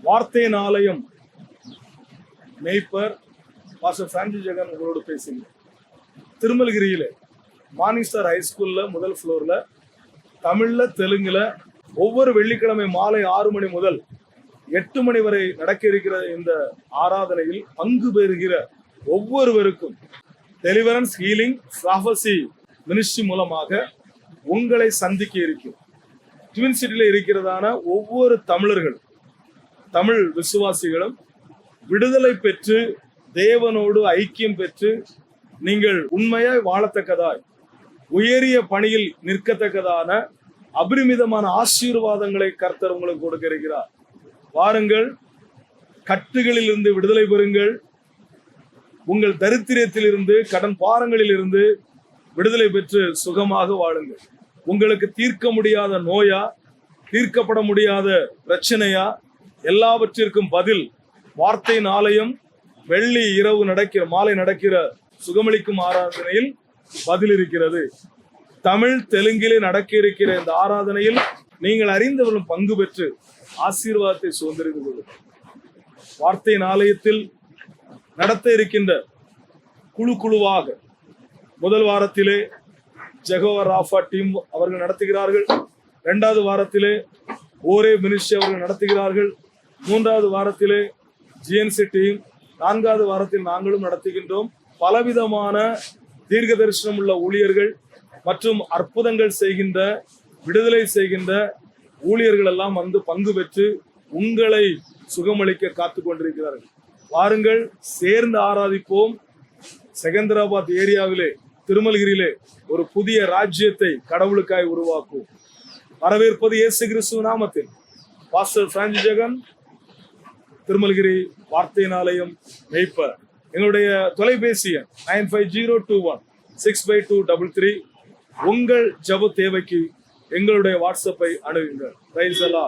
வார்த்தையின் ஆலயம் மெய்ப்பர் மாஸ்டர் பிரான்சி ஜெகன் உங்களோடு பேசுங்க திருமல்கிரியில மானிஸ்டர் ஹைஸ்கூலில் முதல் ஃப்ளோர்ல தமிழ்ல தெலுங்குல ஒவ்வொரு வெள்ளிக்கிழமை மாலை ஆறு மணி முதல் எட்டு மணி வரை நடக்க இருக்கிற இந்த ஆராதனையில் பங்கு பெறுகிற ஒவ்வொருவருக்கும் டெலிவரன்ஸ் ஹீலிங் ப்ராஃபசி மினிஸ்ட்ரி மூலமாக உங்களை சந்திக்க இருக்கும் ட்வின் சிட்டியில் இருக்கிறதான ஒவ்வொரு தமிழர்கள் தமிழ் விசுவாசிகளும் விடுதலை பெற்று தேவனோடு ஐக்கியம் பெற்று நீங்கள் உண்மையாய் வாழத்தக்கதாய் உயரிய பணியில் நிற்கத்தக்கதான அபரிமிதமான ஆசீர்வாதங்களை கர்த்தர் உங்களுக்கு கொடுக்க இருக்கிறார் வாருங்கள் கட்டுகளில் இருந்து விடுதலை பெறுங்கள். உங்கள் தரித்திரத்தில் இருந்து கடன் பாரங்களில் இருந்து விடுதலை பெற்று சுகமாக வாழுங்கள். உங்களுக்கு தீர்க்க முடியாத நோயா தீர்க்கப்பட முடியாத பிரச்சனையா எல்லாவற்றிற்கும் பதில் வார்த்தையின் ஆலயம் வெள்ளி இரவு நடக்கிற மாலை நடக்கிற சுகமளிக்கும் ஆராதனையில் பதில் இருக்கிறது. தமிழ் தெலுங்கிலே நடக்க இருக்கிற இந்த ஆராதனையில் நீங்கள் அறிந்தவர்களும் பங்கு பெற்று ஆசீர்வாதத்தை சுதந்திரிந்து கொள்ளும் வார்த்தையின் ஆலயத்தில் நடத்த இருக்கின்ற குழு குழுவாக முதல் வாரத்திலே ஜெகோவா ராஃபா டீம் அவர்கள் நடத்துகிறார்கள். இரண்டாவது வாரத்திலே ஓரே மினிஸ்ட்ரி அவர்கள் நடத்துகிறார்கள். மூன்றாவது வாரத்திலே ஜிஎன்சி டீம் நான்காவது வாரத்தில் நாங்களும் நடத்துகின்றோம். பலவிதமான தீர்க்க தரிசனம் உள்ள ஊழியர்கள் மற்றும் அற்புதங்கள் செய்கின்ற விடுதலை செய்கின்ற ஊழியர்கள் எல்லாம் வந்து பங்கு பெற்று உங்களை சுகமளிக்க காத்து கொண்டிருக்கிறார்கள். வாருங்கள் சேர்ந்து ஆராதிப்போம். செகந்திராபாத் ஏரியாவிலே திருமல்கிரியிலே ஒரு புதிய ராஜ்யத்தை கடவுளுக்காய் உருவாக்கும் வரவேற்பது இயேசு கிறிஸ்துவ நாமத்தில். பாஸ்டர் பிரான்சி ஜெகன் திருமல்கிரி வார்த்தையினாலயம் மெய்ப்பர். எங்களுடைய தொலைபேசி எண் nine five zero two one six five two double three. உங்கள் ஜப தேவைக்கு எங்களுடைய வாட்ஸ்அப்பை அணுகுங்கள். ரைசலா எல்லாம்